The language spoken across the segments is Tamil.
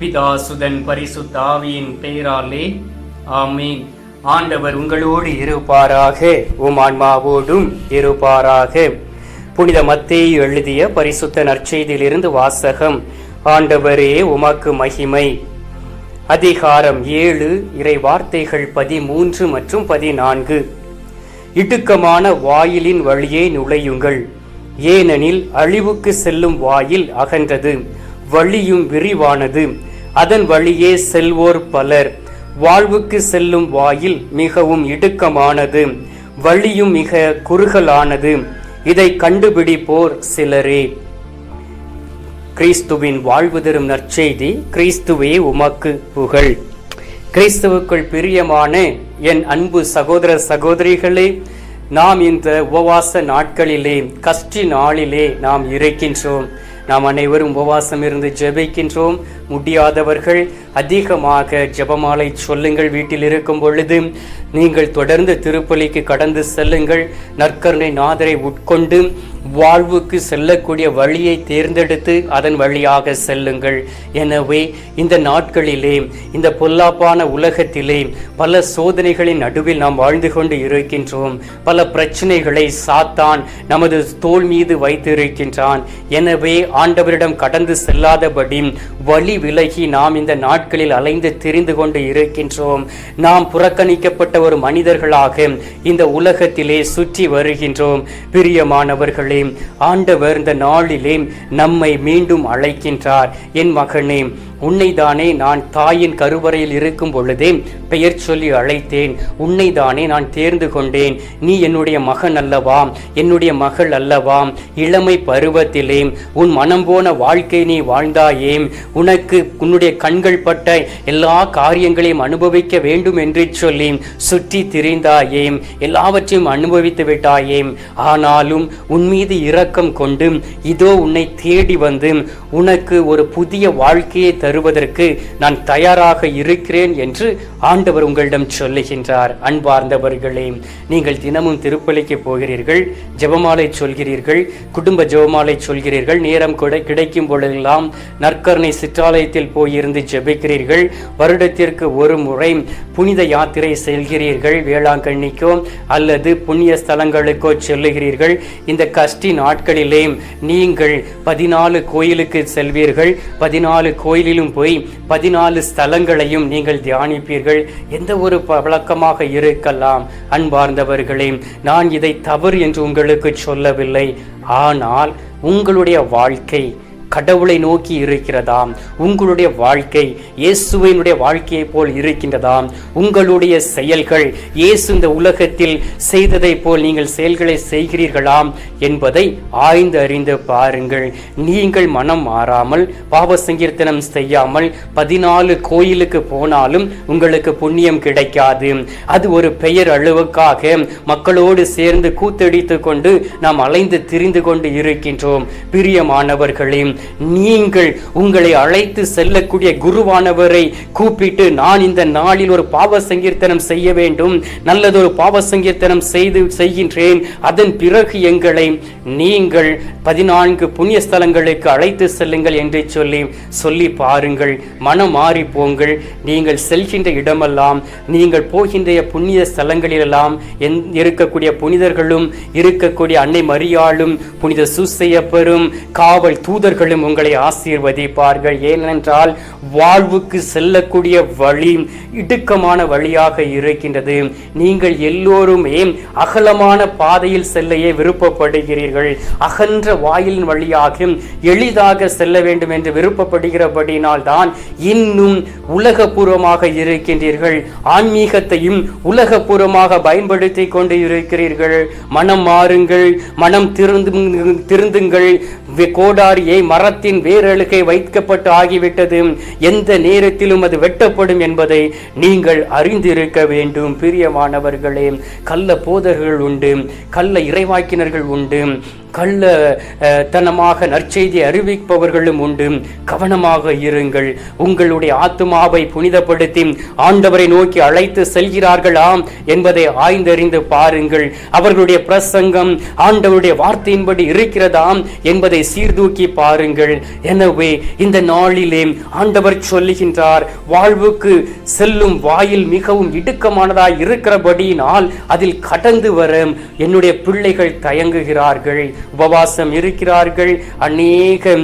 பிதாசுதன் பரிசுத்தாவியின் பெயராலே ஆமீன். ஆண்டவர் உங்களோடு இருப்பாராக உம் ஆன்மாவோடும் இருப்பாராக. புனித மத்தேயு எழுதிய பரிசுத்த நற்செய்தியிலிருந்து வாசகம் ஆண்டவரே உமக்கு மகிமை. அதிகாரம் ஏழு இறை வார்த்தைகள் பதிமூன்று மற்றும் பதினான்கு. இடுக்கமான வாயிலின் வழியே நுழையுங்கள். ஏனெனில் அழிவுக்கு செல்லும் வாயில் அகன்றது வழியும் விரிவானது. அதன் வழியே செல்வோர் பலர். வாழ்வுக்கு செல்லும் வாயில் மிகவும் இடுக்கமானது. வழியும் மிக குறுகலானது. இதை கண்டுபிடிப்போர் சிலரே. கிறிஸ்துவின் வாழ்வு தரும் நற்செய்தி கிறிஸ்துவே உமக்கு புகழ். கிறிஸ்துவுக்குள் பிரியமான என் அன்பு சகோதர சகோதரிகளே நாம் இந்த உபவாச நாட்களிலே கஷ்டி நாளிலே நாம் இருக்கின்றோம். நாம் அனைவரும் உபவாசம் இருந்து ஜெபிக்கின்றோம். முடியாதவர்கள் அதிகமாக ஜெபமாலை சொல்லுங்கள். வீட்டில் இருக்கும் பொழுது நீங்கள் தொடர்ந்து திருப்பலிக்கு கடந்து செல்லுங்கள். நற்கருணை நாதரை உட்கொண்டு வாழ்வுக்கு செல்லக்கூடிய வழியை தேர்ந்தெடுத்து அதன் வழியாக செல்லுங்கள். எனவே இந்த நாட்களிலே இந்த பொல்லாப்பான உலகத்திலே பல சோதனைகளின் நடுவில் நாம் வாழ்ந்து கொண்டு இருக்கின்றோம். பல பிரச்சனைகளை சாத்தான் நமது தோல் மீது வைத்திருக்கின்றான். எனவே ஆண்டவரிடம் கடந்து செல்லாதபடி வழி விலகி நாம் இந்த நாட்களில் அலைந்து திரிந்து கொண்டு இருக்கின்றோம். நாம் புறக்கணிக்கப்பட்ட ஒரு மனிதர்களாக இந்த உலகத்திலே சுற்றி வருகின்றோம். பிரியமானவர்களே ஆண்டவர் இந்த நாளிலே நம்மை மீண்டும் அழைக்கின்றார். என் மகனே உன்னைதானே நான் தாயின் கருவறையில் இருக்கும் பொழுதே பெயர் சொல்லி அழைத்தேன். உன்னைதானே நான் தேர்ந்து கொண்டேன். நீ என்னுடைய மகன் அல்லவா? என்னுடைய மகள் அல்லவா? இளமை பருவத்திலே உன் மனம் போன வாழ்க்கை நீ வாழ்ந்தாயே. உனக்கு உன்னுடைய கண்கள் பட்ட எல்லா காரியங்களையும் அனுபவிக்க வேண்டும் என்று சொல்லி சுற்றி திரிந்தாயே. எல்லாவற்றையும் அனுபவித்து விட்டாயே. ஆனாலும் உன் மீது இரக்கம் கொண்டு இதோ உன்னை தேடி வந்து உனக்கு ஒரு புதிய வாழ்க்கையை தருவதற்கு நான் தயாராக இருக்கிறேன் என்று ஆண்டவர் உங்களிடம் சொல்லுகின்றார். அன்பார்ந்தவர்களே நீங்கள் தினமும் திருப்பலிக்கு போகிறீர்கள் ஜெபமாலை சொல்கிறீர்கள் குடும்ப ஜெபமாலை சொல்கிறீர்கள் நேரம் கூட கிடைக்கும் பொழுதெல்லாம் நற்கருணை சிற்றாலயத்தில் போயிருந்து ஜெபிக்கிறீர்கள். வருடத்திற்கு ஒரு முறை புனித யாத்திரை செல்கிறீர்கள் வேளாங்கண்ணிக்கோ அல்லது புண்ணிய ஸ்தலங்களுக்கோ செல்லுகிறீர்கள். இந்த கஷ்டி நாட்களிலே நீங்கள் பதினாலு கோயிலுக்கு செல்வீர்கள். பதினாலு கோயிலிலும் போய் பதினாலு ஸ்தலங்களையும் நீங்கள் தியானிப்பீர்கள். எந்த ஒரு பழக்கமாக இருக்கலாம். அன்பார்ந்தவர்களே நான் இதை தவறு என்று உங்களுக்கு சொல்லவில்லை. ஆனால் உங்களுடைய வாழ்க்கை கடவுளை நோக்கி இருக்கிறதாம். உங்களுடைய வாழ்க்கை இயேசுவினுடைய வாழ்க்கையைப் போல் இருக்கின்றதாம். உங்களுடைய செயல்கள் இயேசு இந்த உலகத்தில் செய்ததை போல் நீங்கள் செயல்களை செய்கிறீர்களாம் என்பதை ஆய்ந்து அறிந்து பாருங்கள். நீங்கள் மனம் மாறாமல் பாவ சங்கீர்த்தனம் செய்யாமல் பதினாலு கோயிலுக்கு போனாலும் உங்களுக்கு புண்ணியம் கிடைக்காது. அது ஒரு பெயர் அளவுக்காக மக்களோடு சேர்ந்து கூத்தடித்து கொண்டு நாம் அலைந்து திரிந்து கொண்டு இருக்கின்றோம். பிரியமானவர்களே நீங்கள் உங்களை அழைத்து செல்லக்கூடிய குருவானவரை கூப்பிட்டு நான் இந்த நாளில் ஒரு பாவ சங்கீர்த்தனம் செய்ய வேண்டும் நல்லதொரு பாவ சங்கீர்த்தனம் செய்து செய்கின்றேன். அதன் பிறகு எங்களை நீங்கள் பதினான்கு புண்ணிய ஸ்தலங்களுக்கு அழைத்து செல்லுங்கள் என்று சொல்லி சொல்லி பாருங்கள். மனம் மாறி போங்கள். நீங்கள் செல்கின்ற இடமெல்லாம் நீங்கள் போகின்ற புண்ணிய ஸ்தலங்களிலெல்லாம் இருக்கக்கூடிய புனிதர்களும் இருக்கக்கூடிய அன்னை மரியாளும் புனித சூசையப்பரும் காவல் தூதர்கள் தூதர்களும் உங்களை ஆசீர்வதிப்பார்கள். ஏனென்றால் வாழ்வுக்கு செல்லக்கூடிய வழி இடுக்கமான வழியாக இருக்கின்றது. நீங்கள் எல்லோருமே அகலமான பாதையில் செல்லையே விருப்பப்படுகிறீர்கள். அகன்ற வாயிலின் வழியாக எளிதாக செல்ல வேண்டும் என்று விருப்பப்படுகிறபடினால் தான் இன்னும் உலகபூர்வமாக இருக்கின்றீர்கள். ஆன்மீகத்தையும் உலகபூர்வமாக பயன்படுத்தி கொண்டு இருக்கிறீர்கள். மனம் மாறுங்கள் மனம் திருந்து திருந்துங்கள் கோடாரியை மரத்தின் வேரழுகை வைக்கப்பட்டு ஆகிவிட்டது. எந்த நேரத்திலும் அது வெட்டப்படும் என்பதை நீங்கள் அறிந்திருக்க வேண்டும் பிரியமானவர்களே. கள்ள போதர்கள் உண்டு கள்ள இறைவாக்கினர்கள் உண்டு. கள்ள தனமாக நற்செய்தி அறிவிப்பவர்களும் உண்டு. கவனமாக இருங்கள். உங்களுடைய ஆத்துமாவை புனிதப்படுத்தி ஆண்டவரை நோக்கி அழைத்து செல்கிறார்களாம் என்பதை ஆய்ந்தறிந்து பாருங்கள். அவர்களுடைய பிரசங்கம் ஆண்டவருடைய வார்த்தையின்படி இருக்கிறதாம் என்பதை சீர்தூக்கி பாருங்கள். எனவே இந்த நாளிலே ஆண்டவர் சொல்லுகின்றார் வாழ்வுக்கு செல்லும் வாயில் மிகவும் இடுக்கமானதாய் இருக்கிறபடியினால் அதில் கடந்து வர என்னுடைய பிள்ளைகள் தயங்குகிறார்கள். உபவாசம் இருக்கிறார்கள். அநேக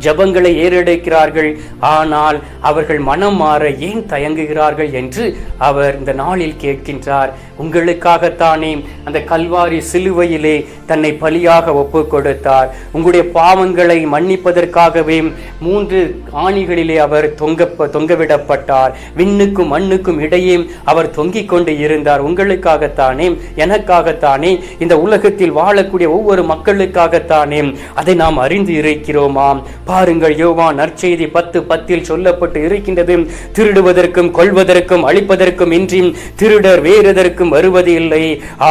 ஜபங்களை ஏறெடுக்கிறார்கள். ஆனால் அவர்கள் மனம் மாற ஏன் தயங்குகிறார்கள் என்று அவர் இந்த நாளில் கேட்கின்றார். உங்களுக்காகத்தானே அந்த கல்வாரி சிலுவையிலே தன்னை பலியாக ஒப்பு கொடுத்தார். உங்களுடைய பாவங்களை மன்னிப்பதற்காகவே மூன்று ஆணிகளிலே அவர் தொங்க தொங்கவிடப்பட்டார். விண்ணுக்கும் மண்ணுக்கும் இடையே அவர் தொங்கிக் கொண்டு இருந்தார். உங்களுக்காகத்தானே எனக்காகத்தானே இந்த உலகத்தில் வாழக்கூடிய ஒவ்வொரு மக்களுக்காகத்தானே அதை நாம் அறிந்து இருக்கிறோமாம். பாருங்கள் யோவா நற்செய்தி பத்து பத்தில் சொல்லப்பட்டு இருக்கின்றது. திருடுவதற்கும் கொள்வதற்கும் அழிப்பதற்கும் இன்றி திருடர் வேறெதற்கும் வருவது இல்லை.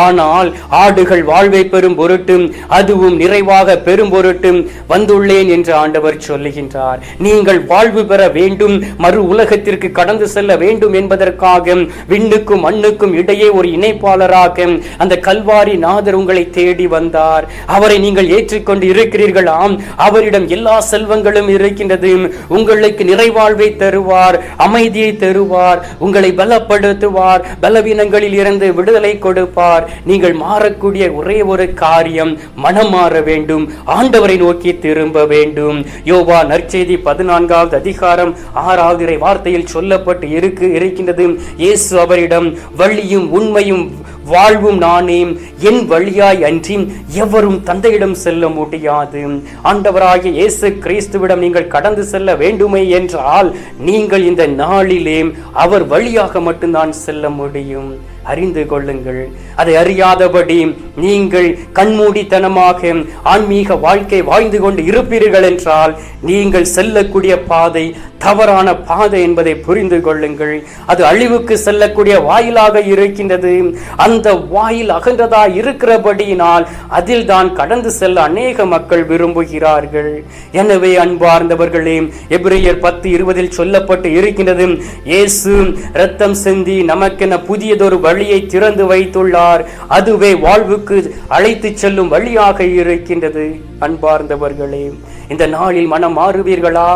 ஆனால் ஆடுகள் வாழ்வை பெறும் பொருட்டும் அதுவும் நிறைவாக பெரும் பொருட்டும் வந்துள்ளேன் என்று ஆண்டவர் சொல்லுகின்றார். நீங்கள் வாழ்வு பெற வேண்டும் மறு உலகத்திற்கு கடந்து செல்ல வேண்டும் என்பதற்காக விண்ணுக்கும் மண்ணுக்கும் இடையே ஒரு இணைப்பாளராக அந்த கல்வாரி நாதர் உங்களை தேடி வந்தார். அவரை நீங்கள் ஏற்றுக்கொண்டு இருக்கிறீர்களாம். அவரிடம் எல்லா செல்வங்களும் இருக்கின்றது. உங்களுக்கு நிறைவாழ்வை தருவார் அமைதியை தருவார் உங்களை பலப்படுத்துவார் பலவீனங்களில் இருந்து விடுதலை கொடுப்பார். நீங்கள் மாறக்கூடிய ஒரே ஒரு காரியம் மனம் மாற வேண்டும் ஆண்டவரை நோக்கி திரும்ப வேண்டும். யோவா நற்செய்தி பதினான்காவது அதிகாரம் ஆறாவது இறை வார்த்தையில் சொல்லப்பட்டு இருக்கு இருக்கின்றது. இயேசு அவரிடம் வள்ளியும் உண்மையும் வாழ்வும் நானே என் வழியாய் அன்றி எவரும் தந்தையிடம் செல்ல முடியாது. ஆண்டவராகிய இயேசு கிறிஸ்துவிடம் நீங்கள் கடந்து செல்ல வேண்டுமே என்றால் நீங்கள் இந்த நாளிலே அவர் வழியாக மட்டும்தான் செல்ல முடியும். அறிந்து கொள்ளுங்கள். அதை அறியாதபடி நீங்கள் கண்மூடித்தனமாக ஆன்மீக வாழ்க்கை வாழ்ந்து கொண்டு இருப்பீர்கள் என்றால் நீங்கள் செல்லக்கூடிய பாதை தவறான பாதை என்பதை புரிந்து கொள்ளுங்கள். அது அழிவுக்கு செல்லக்கூடிய வாயிலாக இருக்கின்றது. அந்த வாயில் அகன்றதா இருக்கிறபடியினால் அதில் தான் கடந்து செல்ல அநேக மக்கள் விரும்புகிறார்கள். எனவே அன்பார்ந்தவர்களே எப்ரேயர் பத்து இருபதில் சொல்லப்பட்டு இருக்கின்றது இயேசு ரத்தம் செந்தி நமக்கென புதியதொரு வழியை திறந்து வைத்துள்ளார். அதுவே வாழ்வுக்கு அழைத்து செல்லும் வழியாக இருக்கின்றது அன்பார்ந்தவர்களே. இந்த நாளில் மனம் மாறுவீர்களா?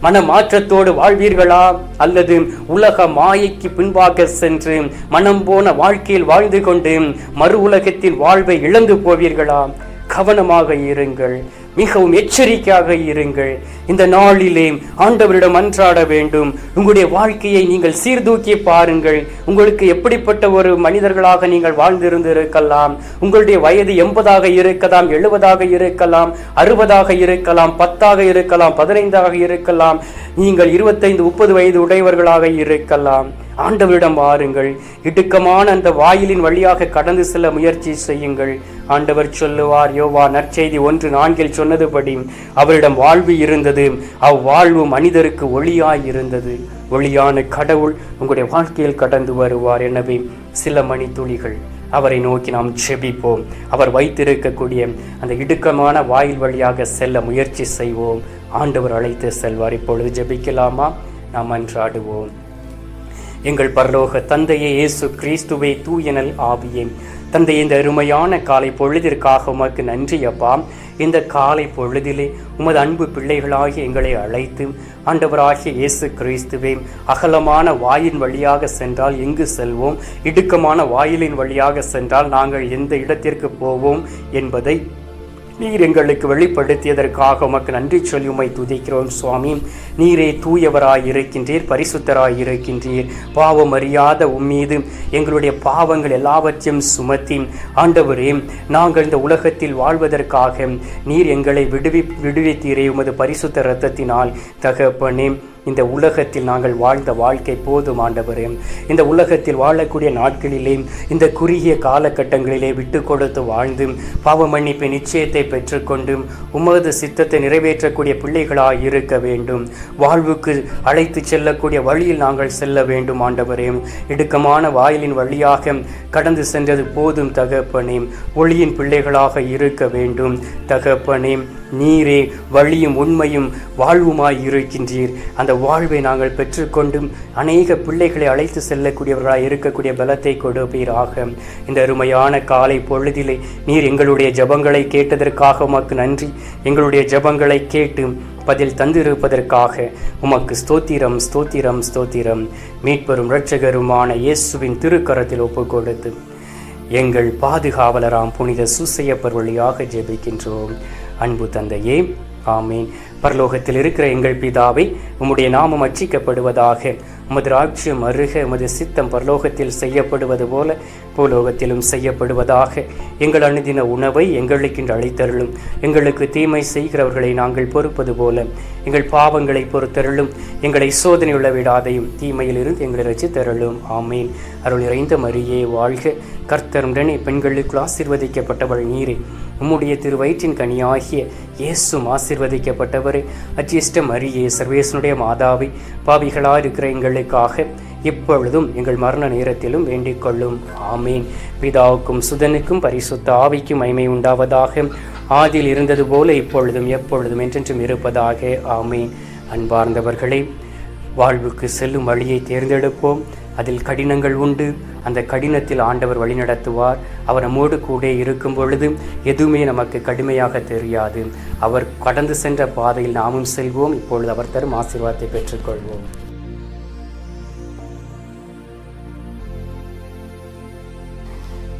மன மாற்றத்தோடு வாழ்வீர்களா? அல்லது உலக மாயைக்கு பின்பாக சென்று மனம் போன வாழ்க்கையில் வாழ்ந்து கொண்டு மறு உலகத்தில் வாழ்வை இழந்து போவீர்களா? கவனமாக இருங்கள். மிகவும் எச்சரிக்கையாக இருங்கள். இந்த நாளிலே ஆண்டவரிடம் அன்றாட வேண்டும். உங்களுடைய வாழ்க்கையை நீங்கள் சீர்தூக்கி பாருங்கள். உங்களுக்கு எப்படிப்பட்ட ஒரு மனிதர்களாக நீங்கள் வாழ்ந்திருந்து இருக்கலாம் உங்களுடைய வயது எண்பதாக இருக்கலாம் எழுபதாக இருக்கலாம் அறுபதாக இருக்கலாம் பத்தாக இருக்கலாம் பதினைந்தாக இருக்கலாம். நீங்கள் இருபத்தைந்து முப்பது வயது உடையவர்களாக இருக்கலாம். ஆண்டவரிடம் வாருங்கள். இடுக்கமான அந்த வாயிலின் வழியாக கடந்து செல்ல முயற்சி செய்யுங்கள். ஆண்டவர் சொல்லுவார் யோவா நற்செய்தி ஒன்று நான்கில் சொன்னதுபடி அவரிடம் வாழ்வு இருந்தது. அவ்வாழ்வு மனிதருக்கு ஒளியாய் இருந்தது. ஒளியான கடவுள் உங்களுடைய வாழ்க்கையில் கடந்து வருவார். எனவே சில மணி துளிகள் அவரை நோக்கி நாம் செபிப்போம் அவர் வைத்திருக்கக்கூடிய அந்த இடுக்கமான வாயில் வழியாக செல்ல முயற்சி செய்வோம். ஆண்டவர் அழைத்து செல்வார். இப்பொழுது ஜெபிக்கலாமா? நாம் அன்றாடுவோம். எங்கள் பரலோக தந்தையே இயேசு கிறிஸ்துவே தூயனல் ஆவியே. தந்தை இந்த அருமையான காலை பொழுதிற்காக உமக்கு நன்றி அப்பா. இந்த காலை பொழுதிலே உமது அன்பு பிள்ளைகளாகி எங்களை அழைத்து ஆண்டவராகிய இயேசு கிறிஸ்துவே அகலமான வாயின் வழியாக சென்றால் எங்கு செல்வோம்? இடுக்கமான வாயிலின் வழியாக சென்றால் நாங்கள் எந்த இடத்திற்கு போவோம்? என்பதை நீர் எங்களுக்கு வெளிப்படுத்தியதற்காக உமக்கு நன்றி சொல்லி உமை துதிக்கிறோம் சுவாமி. நீரே தூயவராய் இருக்கின்றீர் பரிசுத்தராய் இருக்கின்றீர். பாவம் அறியாத உம்மீது எங்களுடைய பாவங்கள் எல்லாவற்றையும் சுமத்தி ஆண்டவரே நாங்கள் இந்த உலகத்தில் வாழ்வதற்காக நீர் எங்களை விடுவி விடுவித்தீரே உமது பரிசுத்த இரத்தத்தினால். தகப்பனே இந்த உலகத்தில் நாங்கள் வாழ்ந்த வாழ்க்கை போதும் ஆண்டவரே. இந்த உலகத்தில் வாழக்கூடிய நாட்களிலே இந்த குறுகிய காலகட்டங்களிலே விட்டு கொடுத்து வாழ்ந்து பாவ மன்னிப்பு நிச்சயத்தை பெற்றுக்கொண்டு உமது சித்தத்தை நிறைவேற்றக்கூடிய பிள்ளைகளாக இருக்க வேண்டும். வாழ்வுக்கு அழைத்து செல்லக்கூடிய வழியில் நாங்கள் செல்ல வேண்டும் ஆண்டவரே. இடுக்கமான வாயிலின் வழியாக கடந்து சென்றது போதும் தகப்பனே. ஒளியின் பிள்ளைகளாக இருக்க வேண்டும் தகப்பனே. நீரே வழியும் உண்மையும் வாழ்வுமாய் இருக்கின்றீர். அந்த வாழ்வை நாங்கள் பெற்றுக்கொண்டும் அநேக பிள்ளைகளை அழைத்து செல்லக்கூடியவர்களாக இருக்கக்கூடிய பலத்தை கொடுப்பீராக. இந்த அருமையான காலை பொழுதிலே நீர் எங்களுடைய ஜபங்களை கேட்டதற்காக உமக்கு நன்றி. எங்களுடைய ஜபங்களை கேட்டு பதில் தந்திருப்பதற்காக உமக்கு ஸ்தோத்திரம் ஸ்தோத்திரம் ஸ்தோத்திரம். மீட்பெரும் இரட்சகருமான இயேசுவின் திருக்கரத்தில் ஒப்பு கொடுத்து எங்கள் பாதுகாவலராம் புனித சுசையப்பர் வழியாக ஜெபிக்கின்றோம். அன்பு தந்தையே ஆமீன். பரலோகத்தில் இருக்கிற எங்கள் பிதாவை உம்முடைய நாமம் அச்சிக்கப்படுவதாக உமது ராட்சியம் அருக உமது சித்தம் பரலோகத்தில் செய்யப்படுவது போல பூலோகத்திலும் செய்யப்படுவதாக எங்கள் அணுதின உணவை எங்களுக்கென்று அளித்தருளும். எங்களுக்கு தீமை செய்கிறவர்களை நாங்கள் பொறுப்பது போல எங்கள் பாவங்களை பொறுத்தருளும். எங்களை சோதனையுள்ள விடாதையும் தீமையிலிருந்து எங்களை ரசித்தருளும் ஆமீன். அருள் நிறைந்த மரியே வாழ்க. கர்த்தருடனே பெண்களுக்குள் ஆசிர்வதிக்கப்பட்டவள் நீரே. உம்முடைய திருவயிற்றின் கனியாகிய இயேசும் ஆசிர்வதிக்கப்பட்டவரே. அச்சிஷ்ட மரியே சர்வேசனுடைய மாதாவை பாவிகளாக இருக்கிற பிள்ளைக்காக இப்பொழுதும் எங்கள் மரண நேரத்திலும் வேண்டிக் கொள்ளும். ஆமீன். பிதாவுக்கும் சுதனுக்கும் பரிசுத்த ஆவிக்கும் மைமை உண்டாவதாக. ஆதியில் இருந்தது போல இப்பொழுதும் எப்பொழுதும் என்றென்றும் இருப்பதாக. ஆமீன். அன்பார்ந்தவர்களே வாழ்வுக்கு செல்லும் வழியை தேர்ந்தெடுப்போம். அதில் கடினங்கள் உண்டு. அந்த கடினத்தில் ஆண்டவர் வழிநடத்துவார். அவர் நம்மோடு கூட இருக்கும் பொழுது எதுவுமே நமக்கு கடுமையாக தெரியாது. அவர் கடந்து சென்ற பாதையில் நாமும் செல்வோம். இப்பொழுது அவர் தரும் ஆசீர்வாதத்தை பெற்றுக்கொள்வோம்.